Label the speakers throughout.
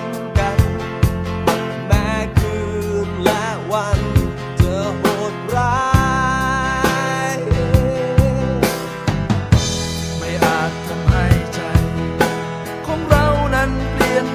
Speaker 1: ง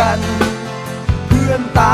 Speaker 2: กัน เพื่อนตา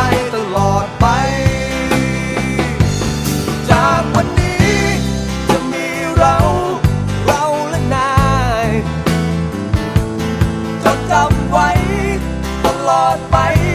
Speaker 1: อดไป